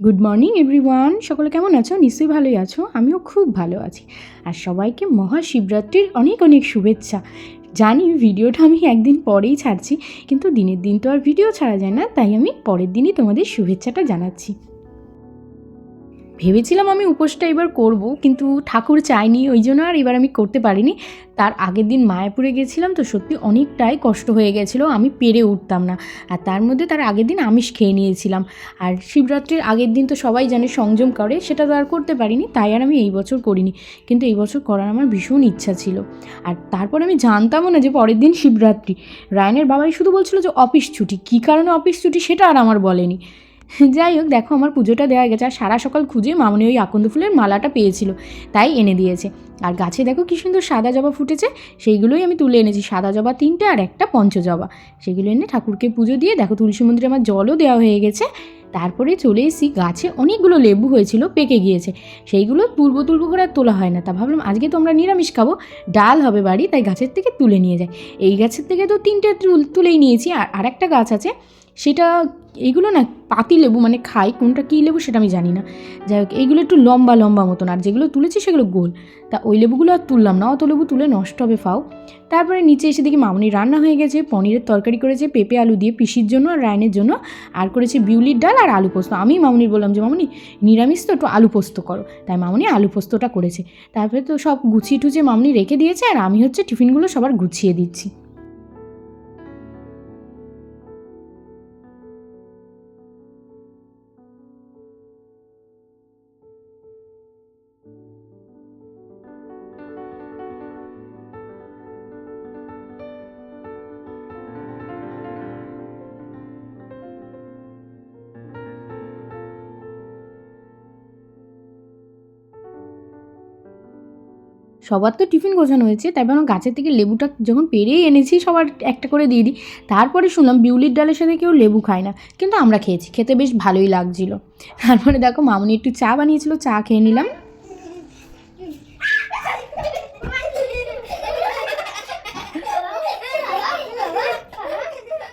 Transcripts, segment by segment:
Good morning everyone সকলে কেমন আছো? নিশ্চয়ই ভালোই আছো। আমিও খুব ভালো আছি। আর সবাইকে মহাশিবরাত্রির অনেক অনেক শুভেচ্ছা। জানি ভিডিওটা আমি একদিন পরেই ছাড়ছি, কিন্তু দিনের দিন তো আর ভিডিও ছাড়া যায় না, তাই আমি পরের দিনই তোমাদের শুভেচ্ছাটা জানাচ্ছি। ভেবেছিলাম আমি উপোসটা এবার করব, কিন্তু ঠাকুর চাইনি ওই জন্য আর এবার আমি করতে পারিনি। তার আগের দিন মায়াপুরে গেছিলাম তো সত্যি অনেকটাই কষ্ট হয়ে গেছিল, আমি পেরে উঠতাম না। আর তার মধ্যে তার আগের দিন আমিষ খেয়ে নিয়েছিলাম। আর শিবরাত্রির আগের দিন তো সবাই জানে সংযম করে, সেটা তো আর করতে পারিনি, তাই আর আমি এই বছর করিনি। কিন্তু এই বছর করার আমার ভীষণ ইচ্ছা ছিল। আর তারপর আমি জানতামও না যে পরের দিন শিবরাত্রি। রায়নের বাবাই শুধু বলছিল যে অফিস ছুটি, কী কারণে অফিস ছুটি সেটা আর আমার বলেনি। যাই হোক, দেখো আমার পুজোটা দেওয়া গেছে, আর সারা সকাল খুঁজে মামনি ওই আকন্দ ফুলের মালাটা পেয়েছিল, তাই এনে দিয়েছে। আর গাছে দেখো কী সুন্দর সাদা জবা ফুটেছে, সেইগুলোই আমি তুলে এনেছি, সাদা জবা তিনটে আর একটা পঞ্চজবা। সেগুলো এনে ঠাকুরকে পুজো দিয়ে, দেখো তুলসী মন্দিরে আমার জলও দেওয়া হয়ে গেছে। তারপরে চলে এসেছি, গাছে অনেকগুলো লেবু হয়েছিল, পেকে গিয়েছে। সেইগুলো তুলবো তুলবো করে আর তোলা হয় না। তা ভাবলাম আজকে তো আমরা নিরামিষ খাব, ডাল হবে বাড়ি, তাই গাছের থেকে তুলে নিয়ে যাই। এই গাছের থেকে তো তিনটে তুল- তুলেই নিয়েছি, আর আরেকটা গাছ আছে সেটা এইগুলো না পাতি লেবু মানে খাই, কোনটা কী লেবু সেটা আমি জানি না। যাই হোক এইগুলো একটু লম্বা লম্বা মতন আর যেগুলো তুলেছি সেগুলো গোল। তা ওই লেবুগুলো আর তুললাম না, অত লেবু তুলে নষ্ট হবে, ফাও। তারপরে নিচে এসে দেখি মামনি রান্না হয়ে গেছে, পনিরের তরকারি করেছে, পেঁপে, আলু দিয়ে পিসির জন্য আর রায়নের জন্য, আর করেছে বিউলির ডাল আর আলু পোস্ত। আমি মামনির বললাম যে, মামনি, নিরামিষ তো একটু আলু পোস্ত করো। তাই মামনি আলু পোস্তটা করেছে। তারপরে তো সব গুছিয়ে টুছিয়ে মামনি রেখে দিয়েছে, আর আমি হচ্ছে টিফিনগুলো সবার গুছিয়ে দিচ্ছি। সবার তো টিফিন গোছানো হয়েছে, তাই ভাবলাম গাছের থেকে লেবুটা যখন পেরেই এনেছি সবার একটা করে দিয়ে দিই। তারপরে শুনলাম বিউলির ডালের সাথে কেউ লেবু খায় না, কিন্তু আমরা খেয়েছি, খেতে বেশ ভালোই লাগছিল। তারপরে দেখো মামনি একটু চা বানিয়েছিল, চা খেয়ে নিলাম।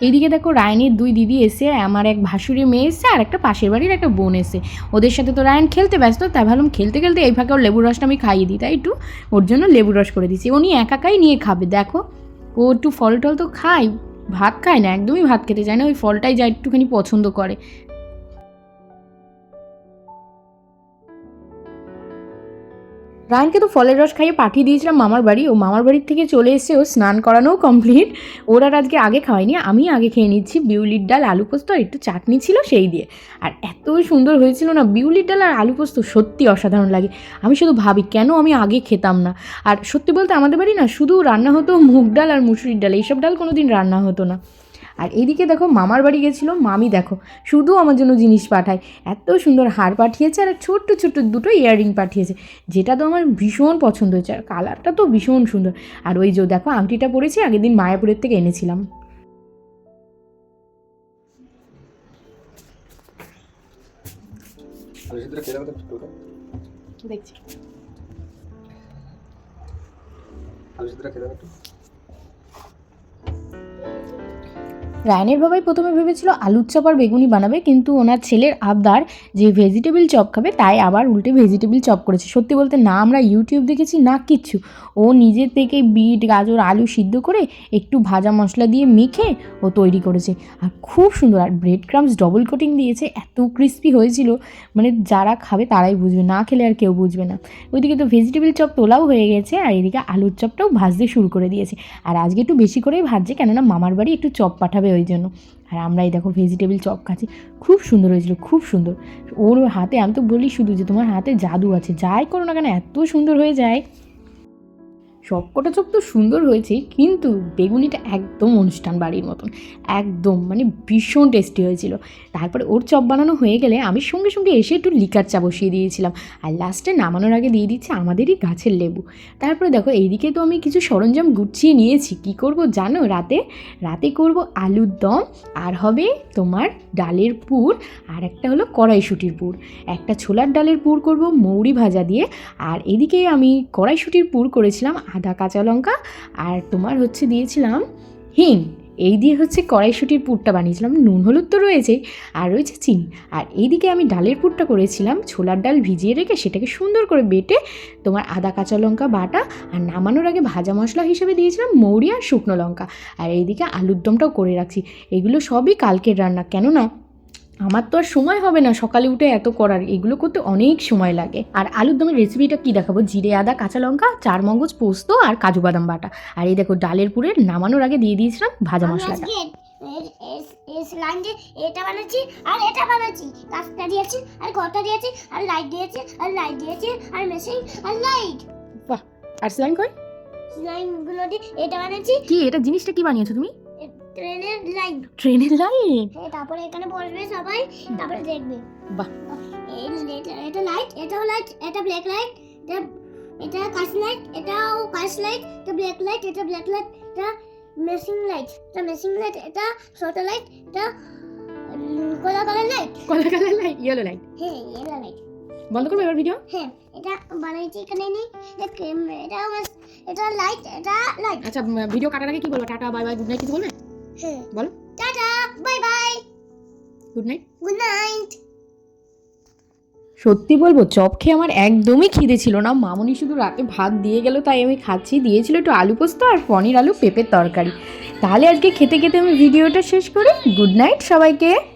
এইদিকে দেখো রায়নের দুই দিদি এসে, আমার এক ভাসুরের মেয়ে এসে আর একটা পাশের বাড়ির একটা বোন এসে ওদের সাথে তো রায়ন খেলতে ব্যস্ত, তাই ভাবলাম খেলতে খেলতে এই ফাঁকে ওর লেবুর রসটা আমি খাইয়ে দিই, তাই একটু ওর জন্য লেবুর রস করে দিচ্ছি উনি একাকাই নিয়ে খাবে, দেখো। ও একটু ফল টল তো খায়, ভাত খায় না, একদমই ভাত খেতে চায় না, ওই ফলটাই যা একটুখানি পছন্দ করে। রায়নকে তো ফলের রস খাইয়ে পাঠিয়ে দিয়েছিলাম মামার বাড়ি। ও মামার বাড়ির থেকে চলে এসে ও স্নান করানোও কমপ্লিট ওরা আজকে আগে খাওয়াইনি আমি আগে খেয়ে নিচ্ছি। বিউলির ডাল, আলু পোস্ত আর একটু চাটনি ছিল সেই দিয়ে। আর এত সুন্দর হয়েছিল না, বিউলির ডাল আর আলু পোস্ত সত্যি অসাধারণ লাগে। আমি শুধু ভাবি, কেন আমি আগে খেতাম না? আর সত্যি বলতে আমাদের বাড়ি না, শুধু রান্না হতো মুগ ডাল আর মুসুরির ডাল, এইসব ডাল কোনো দিন রান্না হতো না। আর এদিকে দেখো মামার বাড়ি গেছিল মামি দেখো শুধু আমার জন্য জিনিস পাঠায়। এত সুন্দর হার পাঠিয়েছে আর ছোট্ট ছোট্ট দুটো ইয়াররিং পাঠিয়েছে যেটা তো আমার ভীষণ পছন্দ হয়েছে আর কালারটা তো ভীষণ সুন্দর। আর ওই যে দেখো আংটিটা পরেছি আগের দিন মায়াপুরের থেকে এনেছিলাম। দেখছি। রায়নের বাবাই প্রথমে ভেবেছিল আলুর চপ আর বেগুনি বানাবে, কিন্তু ওনার ছেলের আবদার যে ভেজিটেবল চপ খাবে, তাই আবার উল্টে ভেজিটেবল চপ করেছে। সত্যি বলতে না, আমরা ইউটিউব দেখেছি না কিচ্ছু। ও নিজের থেকে বিট, গাজর, আলু সিদ্ধ করে একটু ভাজা মশলা দিয়ে মেখে ও তৈরি করেছে। আর খুব সুন্দর, আর ব্রেড ক্রামস ডবল কোটিং দিয়েছে, এত ক্রিস্পি হয়েছিল। মানে যারা খাবে তারাই বুঝবে, না খেলে আর কেউ বুঝবে না। ওইদিকে তো ভেজিটেবল চপ তোলাও হয়ে গেছে, আর এদিকে আলুর চপটাও ভাজতে শুরু করে দিয়েছে। আর আজকে একটু বেশি করেই ভাজছে, কেননা মামার বাড়ি একটু চপ পাঠাবে ওই জন্য। আর আমরা এই দেখো ভেজিটেবল চপ খাচ্ছি। খুব সুন্দর হয়েছিল, খুব সুন্দর। ওর হাতে, আমি তো বলি শুধু যে তোমার হাতে জাদু আছে। যাই করো না কেন, এত সুন্দর হয়ে যায়। সবকটা চোখ তো সুন্দর হয়েছে, কিন্তু বেগুনিটা একদম অনুষ্ঠান বাড়ির মতন। একদম মানে ভীষণ টেস্টি হয়েছিল। তারপরে ওর চপ বানানো হয়ে গেলে আমি সঙ্গে সঙ্গে এসে একটু লিকার চা বসিয়ে দিয়েছিলাম। আর লাস্টে নামানোর আগে দিয়ে দিচ্ছে আমাদেরই গাছের লেবু। তারপরে দেখো, এইদিকে তো আমি কিছু সরঞ্জাম গুছিয়ে নিয়েছি। কি করব জানো? রাতে রাতে করব আলুর দম, আর হবে তোমার ডালের পুর, আর একটা হলো কড়াইশুটির পুর। একটা ছোলার ডালের পুর করব, মৌরি ভাজা দিয়ে। আর এদিকে আমি কড়াইশুটির পুর করেছিলাম। আদা, কাঁচা লঙ্কা আর তোমার হচ্ছে দিয়েছিলাম হিং। এই দিয়ে হচ্ছে কড়াইশুটির পুরটা বানিয়েছিলাম। নুন, হলুদ তো রয়েছে আর রয়েছে চিনি। আর এইদিকে আমি ডালের পুরটা করেছিলাম, ছোলার ডাল ভিজিয়ে রেখে সেটাকে সুন্দর করে বেটে তোমার আদা, কাঁচা লঙ্কা, বাটা আর নামানোর আগে ভাজা মশলা হিসেবে দিয়েছিলাম মৌরি আর শুকনো লঙ্কা। আর এইদিকে আলুর দমটাও করে রাখছি। এগুলো সবই কালকের রান্না, কেননা আমার তো আর সময় হবে না সকালে উঠে এত করার। এগুলো করতে অনেক সময় লাগে। আর আলুর দমের রেসিপিটা কি দেখাবো? জিরে আদা কাঁচা লঙ্কা চার মগজ পোস্ত আর কাজু বাদাম বাটা। আর এই দেখো ডালের পুরের নামানোর আগে দিয়ে দিয়েছিলাম ভাজা মশলাটা। দিয়ে এটা বানাচ্ছি আর এটা বানাচ্ছি। কাজটা দিয়েছি আর ঘরটা দিয়েছি আর লাইট দিয়েছি আর লাইট দিয়েছি আর মেশিন আর লাইট আর স্লাইম কই? স্লাইমগুলো দিয়ে এটা বানাচ্ছি। কি এটা জিনিসটা কি বানিয়েছো তুমি? ট্রেনের লাইন। ট্রেনের লাইন? হ্যাঁ তারপরে এখানে বসবে সবাই তারপরে দেখবে। বাহ। এই এটা- লাইট এটাও লাইট এটা ব্ল্যাক লাইট এটা এটা কাশ লাইট এটাও কাশ লাইট এটা ব্ল্যাক লাইট এটা ব্ল্যাক লাইট এটা মেশিং লাইট এটা মেশিং লাইট এটা ছোট লাইট এটা কলা কালার লাইট কলা কালার লাইট ইয়েলো লাইট হ্যাঁ এটা লাইট বন্ধ করব এবার ভিডিও হ্যাঁ এটা বানাইছি এখানে নেই এটা এটা এটা লাইট এটা লাইট আচ্ছা ভিডিও কাটার আগে কি বলব? Tata bye bye good night কিছু বলবে? বলো। Tata bye bye. Good night good night সত্যি বলব চপ খেয়ে আমার একদমই খিদে ছিল না। মামনি শুধু রাতে ভাত দিয়ে গেল তাই আমি খাচ্ছি। দিয়েছিল একটু আলু পোস্ত আর পনির আলু পেঁপের তরকারি। তাহলে আজকে খেতে খেতে আমি ভিডিওটা শেষ করি। গুড নাইট সবাইকে।